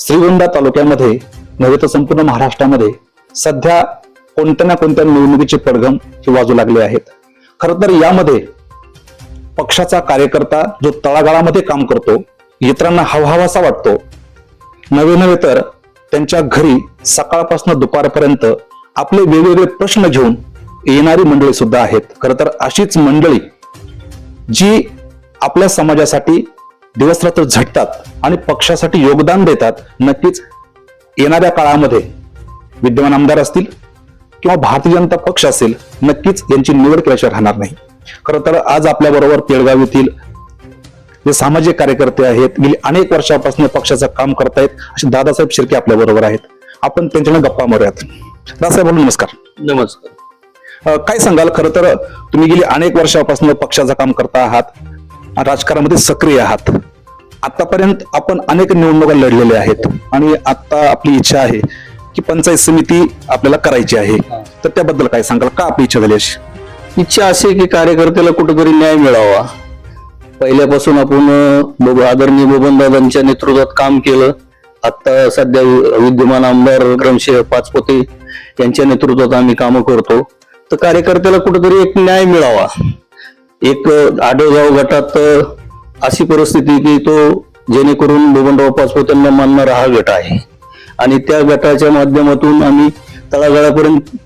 श्रीगोंदा तालुक्यामध्ये नव्हे तर संपूर्ण महाराष्ट्रामध्ये सध्या कोणत्या ना कोणत्या निवडणुकीचे पडघम हे वाजू लागले आहेत. खर तर यामध्ये पक्षाचा कार्यकर्ता जो तळागाळामध्ये काम करतो इतरांना हवाहवासा वाटतो नवे नव्हे तर त्यांच्या घरी सकाळपासून दुपारपर्यंत आपले वेगवेगळे प्रश्न घेऊन येणारी मंडळी सुद्धा आहेत. खर तर अशीच मंडळी जी आपल्या समाजासाठी दिवसरात्र झटतात आणि पक्षासाठी योगदान देतात नक्कीच येणाऱ्या काळामध्ये. विद्यमान आमदार असतील किंवा भारतीय जनता पक्ष असेल नक्कीच यांची निवड केल्याशिवाय राहणार नाही. खरं तर आज आपल्या बरोबर पेडगाव येथील जे सामाजिक कार्यकर्ते आहेत गेली अनेक वर्षापासून पक्षाचं काम करतायत असे दादासाहेब शिर्के आपल्या बरोबर आहेत. आपण त्यांच्याकडे गप्पा मारूयात. दादासाहेब नमस्कार. नमस्कार. काय सांगाल? खरं तर तुम्ही गेली अनेक वर्षापासून पक्षाचं काम करता आहात. राजकारणामध्ये सक्रिय आहात. आतापर्यंत आपण अनेक निवडणुका लढलेल्या आहेत आणि आता आपली इच्छा आहे की पंचायत समिती आपल्याला करायची आहे. तर त्याबद्दल काय सांगाल? का आपली इच्छा झाली अशी? इच्छा अशी आहे की कार्यकर्त्याला कुठेतरी न्याय मिळावा. पहिल्यापासून आपण अं, बब- आदरणीय बबनदादांच्या नेतृत्वात काम केलं. आता सध्या विद्यमान आमदार विक्रमसिंह पाचपोते यांच्या नेतृत्वात आम्ही कामं करतो. तर कार्यकर्त्याला कुठेतरी एक न्याय मिळावा. एक अं, गटात अशी परिस्थिती की तो जेणेकरून बबनराव पाचपोत्यांना मानणारा हा गट आहे. आणि त्या गटाच्या माध्यमातून आम्ही तळागाळापर्यंत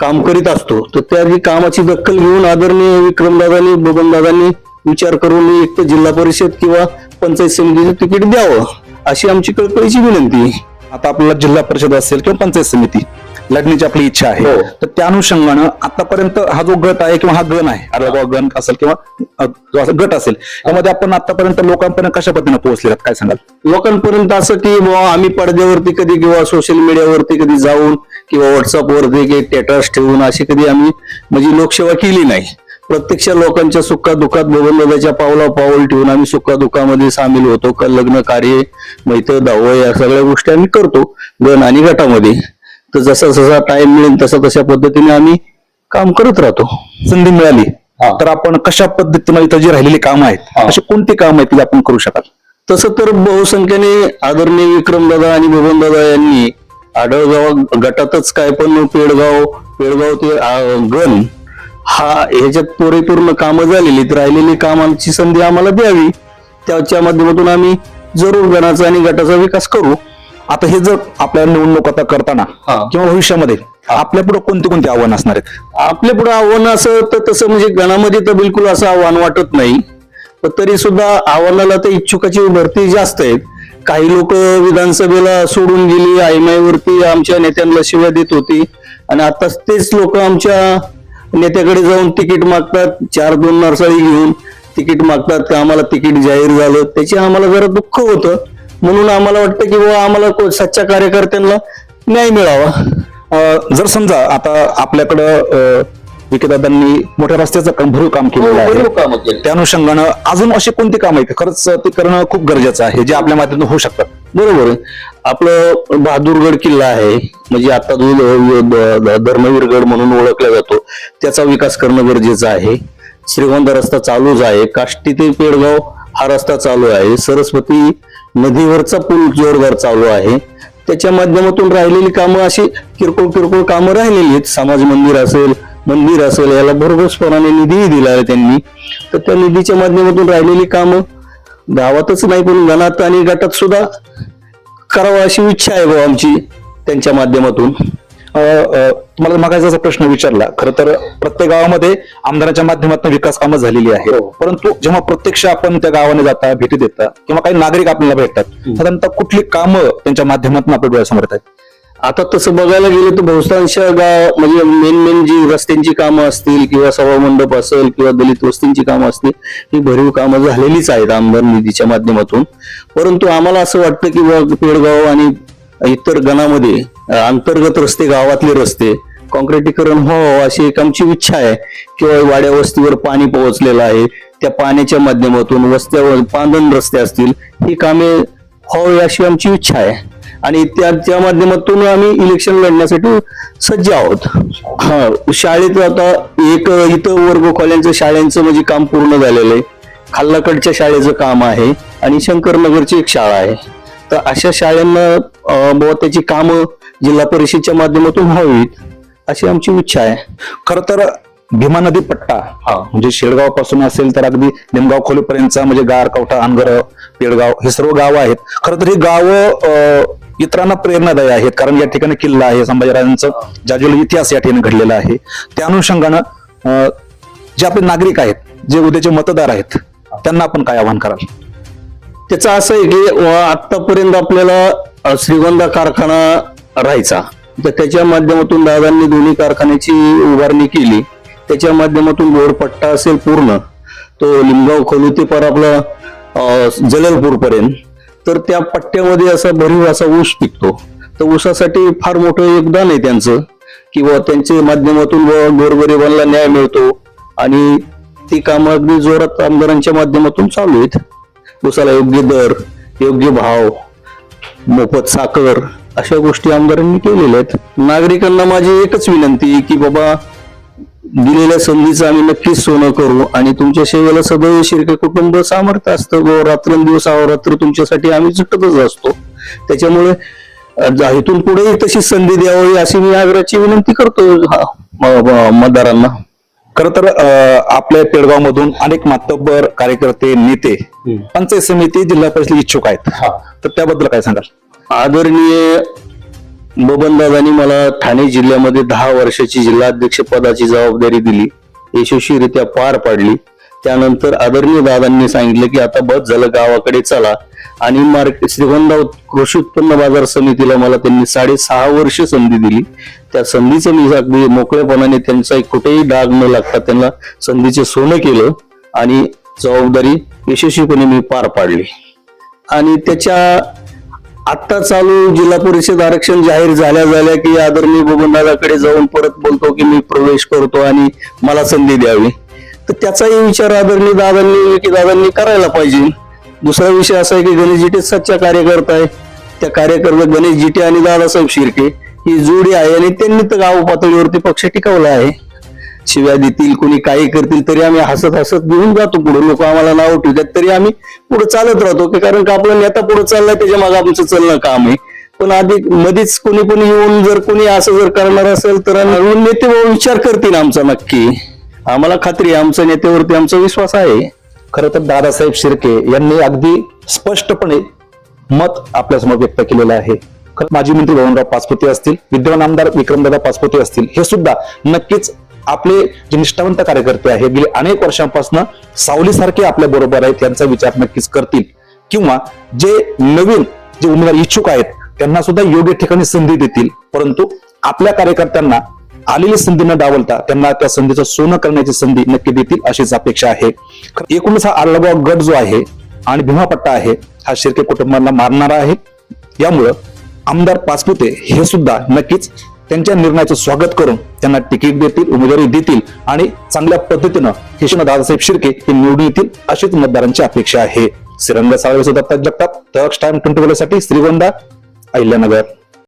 काम करीत असतो. तर त्या कामाची दखल घेऊन आदरणीय विक्रमदादांनी बबनदादांनी विचार करून एक तर जिल्हा परिषद किंवा पंचायत समितीचं तिकीट द्यावं अशी आमची कळकळीची विनंती आता आपल्याला जिल्हा परिषद असेल किंवा पंचायत समिती लढण्याची आपली इच्छा आहे. हो. तर त्या अनुषंगानं आतापर्यंत हा जो गट आहे किंवा हा गण आहे आडगाव गण असेल किंवा अ, जो असा गट असेल त्यामध्ये आपण आतापर्यंत लोकांपर्यंत कशा पद्धतीने पोहोचलेला काय सांगाल? लोकांपर्यंत असं की बुवा आम्ही पडद्यावरती कधी किंवा सोशल मीडियावरती कधी जाऊन किंवा व्हॉट्सअपवरती काही स्टेटस ठेवून अशी कधी आम्ही म्हणजे लोकसेवा केली नाही. प्रत्यक्ष लोकांच्या सुखादुखात बबनदादाच्या पावला पाऊल ठेवून आम्ही सुखादुखामध्ये सामील होतो. क- लग्न कार्य मैत्र दहावं या सगळ्या गोष्टी आम्ही करतो. गण आणि गटामध्ये. तर जसा जसा टाइम मिळेल तसा तशा पद्धतीने आम्ही काम करत राहतो. संधी मिळाली हा. तर आपण कशा पद्धतीने इथं जी राहिलेली कामं आहेत हा. अशी कोणती कामं आहेत ती आपण करू शकाल? तसं तर बहुसंख्येने आदरणीय विक्रमदादा आणि बबनदादा यांनी आढळगाव गटातच काय पण पेडगाव पेडगाव ते आ, गण हा ह्याच्यात परिपूर्ण कामं झालेली तर राहिलेली कामांची संधी आम्हाला द्यावी. त्याच्या माध्यमातून आम्ही जरूर गणाचा आणि गटाचा विकास करू. आता हे जर आपल्या निवडणूक आता करताना हा. किंवा भविष्यामध्ये आपल्या पुढे कोणती कोणती आव्हानं असणार आहेत? आपल्या पुढे आव्हान असं तर तसं म्हणजे गणामध्ये तर बिलकुल असं आव्हान वाटत नाही. पण तरी सुद्धा आव्हानाला तर इच्छुकाची भरती जास्त आहेत काही लोक विधानसभेला सोडून गेली आईमाईवरती आमच्या नेत्यांना शिव्या देत होती. आणि आता तेच लोक आमच्या नेत्याकडे जाऊन तिकीट मागतात चार दोन नरसाळी घेऊन तिकीट मागतात का आम्हाला तिकीट जाहीर झालं. त्याचे आम्हाला जरा दुःख होतं. म्हणून आम्हाला वाटतं की बाबा आम्हाला सच्च्या कार्यकर्त्यांना न्याय मिळावा. जर समजा आता आपल्याकडं अं, विकेदादांनी मोठ्या रस्त्याचं काम भरीव काम केलेलं आहे. त्या अनुषंगानं अजून अशी कोणती काम आहेत? खरंच ते करणं खूप गरजेचं आहे जे आपल्या माध्यमातून होऊ शकतात. बरोबर. आहे आपलं बहादूरगड किल्ला आहे म्हणजे आता जो धर्मवीरगड म्हणून ओळखला जातो त्याचा विकास करणं गरजेचं आहे. श्रीगोंदा रस्ता चालूच आहे. काष्टी ते पेडगाव हा रस्ता चालू आहे. सरस्वती नदीवरचा पूल जोरदार चालू आहे. त्याच्या माध्यमातून राहिलेली कामं अशी किरकोळ किरकोळ कामं राहिलेली आहेत. समाज मंदिर असेल मंदिर असेल याला भरघोसपणाने निधीही दिला आहे त्यांनी. तर त्या निधीच्या माध्यमातून राहिलेली कामं गावातच नाही पण गणात आणि गटात सुद्धा करावं अशी इच्छा आहे भाऊ आमची त्यांच्या माध्यमातून. तुम्हाला मगाचा प्रश्न विचारला खरं तर प्रत्येक गावामध्ये आमदाराच्या माध्यमातून विकास कामं झालेली आहे परंतु जेव्हा प्रत्यक्ष आपण त्या गावाने जाता भेटी देता किंवा काही नागरिक आपल्याला भेटतात साधारणतः कुठली कामं त्यांच्या माध्यमातून आपल्या डोळ्यासमोर येतात आता तसं बघायला गेलं तर बहुतांश गाव म्हणजे मेन मेन जी रस्त्यांची कामं असतील किंवा सभा मंडप असेल किंवा दलित वस्तींची कामं असतील ही भरीव कामं झालेलीच आहेत आमदार निधीच्या माध्यमातून. परंतु आम्हाला असं वाटतं की पेडगाव आणि इतर गणामध्ये अंतर्गत रस्ते गावातले रस्ते कॉन्क्रिटीकरण व्हावं अशी एक आमची इच्छा आहे किंवा वाड्या वस्तीवर पाणी पोहोचलेलं आहे. त्या पाण्याच्या माध्यमातून वस्त्यावर पांदन रस्ते असतील ही कामे व्हावी अशी आमची इच्छा आहे. आणि त्या त्या माध्यमातून आम्ही इलेक्शन लढण्यासाठी सज्ज आहोत. हा शाळेत आता एक इथं वर्ग खोल्यांचं शाळेचं म्हणजे काम पूर्ण झालेलं आहे. खाल्लाकडच्या शाळेचं काम आहे आणि शंकरनगरची एक शाळा आहे. तर अशा शाळांना अं, त्याची कामं जिल्हा परिषदच्या माध्यमातून व्हावीत अशी आमची इच्छा आहे. खर तर भीमा नदी पट्टा हा म्हणजे शेडगावपासून असेल तर अगदी निमगाव खोलीपर्यंतचा म्हणजे गार कवठा अनगर पेडगाव हे सर्व गावं आहेत. खरं तर ही गावं इतरांना प्रेरणादायी आहेत कारण या ठिकाणी किल्ला आहे संभाजीराजांचा जाज्वल इतिहास या ठिकाणी घडलेला आहे. त्या अनुषंगानं अं, जे आपले नागरिक आहेत जे उद्याचे मतदार आहेत त्यांना आपण काय आवाहन कराल? त्याचं असं आहे की आतापर्यंत आपल्याला श्रीगोंदा कारखाना राहायचा. तर त्याच्या माध्यमातून दादांनी दोन्ही कारखान्याची उभारणी केली. त्याच्या माध्यमातून बोरपट्टा असेल पूर्ण तो लिंबगाव खोलू ते पर आपला जललपूर पर्यंत. तर त्या पट्ट्यामध्ये असा भरीव असा ऊस पिकतो. तर ऊसासाठी फार मोठं योगदान आहे त्यांचं किंवा त्यांच्या माध्यमातून गोरगरिबांना न्याय मिळतो आणि ती कामं अगदी जोरात आमदारांच्या माध्यमातून चालू आहेत. ऊसाला योग्य दर योग्य भाव मोफत साखर अशा गोष्टी आमदारांनी केलेल्या आहेत. नागरिकांना माझी एकच विनंती आहे की बाबा दिलेल्या संधीचं आम्ही नक्कीच सोनं करू आणि तुमच्या सेवेला सदैव शिरके कुटुंब सामर्थ्य असतं. व रात्रंदिवस अहोरात्र तुमच्यासाठी आम्ही झटतच असतो. त्याच्यामुळे इथून पुढेही तशी संधी द्यावी अशी मी आग्रहाची विनंती करतो. हा, मतदारांना. खरं तर आपल्या पेडगाव मधून अनेक मातब्बर कार्यकर्ते नेते पंचायत समिती जिल्हा परिषद इच्छुक आहेत. तर त्याबद्दल काय सांगाल? आदरणीय बबनदादांनी मला ठाणे जिल्ह्यामध्ये दहा वर्षाची जिल्हाध्यक्ष पदाची जबाबदारी दिली. यशस्वीरित्या पार पाडली. त्यानंतर आदरणीय दादांनी सांगितलं की आता बस झालं गावाकडे चला. आणि मार्केट श्रीगोंदा कृषी उत्पन्न बाजार समितीला मला त्यांनी साडेसहा वर्ष संधी दिली. त्या संधीचं मी अगदी मोकळेपणाने त्यांचा कुठेही डाग न लागता त्यांना संधीचे सोनं केलं आणि जबाबदारी यशस्वीपणे मी पार पाडली. आणि त्याच्या आत्ता चालू जिल्हा परिषद आरक्षण जाहीर झाल्या झाल्या की आदरणीय गोविंदाकडे जाऊन परत बोलतो की मी प्रवेश करतो आणि मला संधी द्यावी. तर त्याचाही विचार आदरणीय दादांनी की दादांनी करायला पाहिजे. दुसरा विषय असा आहे की गणेश जिटे सच्चा कार्यकर्ता आहे. त्या कार्यकर्ता गणेश जिटे आणि दादासाहेब शिर्के ही जोडी आहे आणि त्यांनी तर गाव पातळीवरती पक्ष टिकवला आहे. शिव्या देतील कोणी काही करतील तरी आम्ही हसत हसत घेऊन जातो पुढे. लोक आम्हाला नाव ठेवतात तरी आम्ही पुढे चालत राहतो. की कारण का आपला नेता पुढे चाललाय त्याच्यामागे आमचं चालणं काम आहे. पण आधी मध्येच कोणी पण येऊन जर कोणी असं जर करणार असेल तर नवीन नेते विचार करतील आमचा नक्की. आम्हाला खात्री आहे आमच्या नेत्यावरती आमचा विश्वास आहे. खरं तर दादासाहेब शिर्के यांनी अगदी स्पष्टपणे मत आपल्यासमोर व्यक्त केलेलं आहे. खरं माजी मंत्री भवनराव पाचपुते असतील विद्यमान आमदार विक्रमदादा पाचपुते असतील हे सुद्धा नक्कीच आपले जे निष्ठावंत कार्यकर्ते आहेत गेले अनेक वर्षांपासून सावलीसारखे आपल्या बरोबर आहेत त्यांचा विचार नक्कीच करतील. किंवा जे नवीन जे उमेदवार इच्छुक आहेत त्यांना सुद्धा योग्य ठिकाणी संधी देतील. परंतु आपल्या कार्यकर्त्यांना आलेली संधी न डावलता त्यांना त्या संधीचं सोनं करण्याची संधी नक्की देतील अशीच अपेक्षा आहे. एकूणच हा आर्लगाव गट जो आहे आणि भीमापट्टा आहे हा शिर्के कुटुंबांना मारणारा आहे. यामुळं आमदार पाचपुते हे सुद्धा नक्कीच त्यांच्या निर्णयाचं स्वागत करून त्यांना तिकीट देतील उमेदवारी देतील आणि चांगल्या पद्धतीनं किशन दादासाहेब शिर्के हे निवडून येतील अशीच मतदारांची अपेक्षा आहे. श्रीरंग साळवे दत्ता जगताप तक्ष टाइम ट्वेंटी साठी श्रीगोंदा अहिल्यानगर.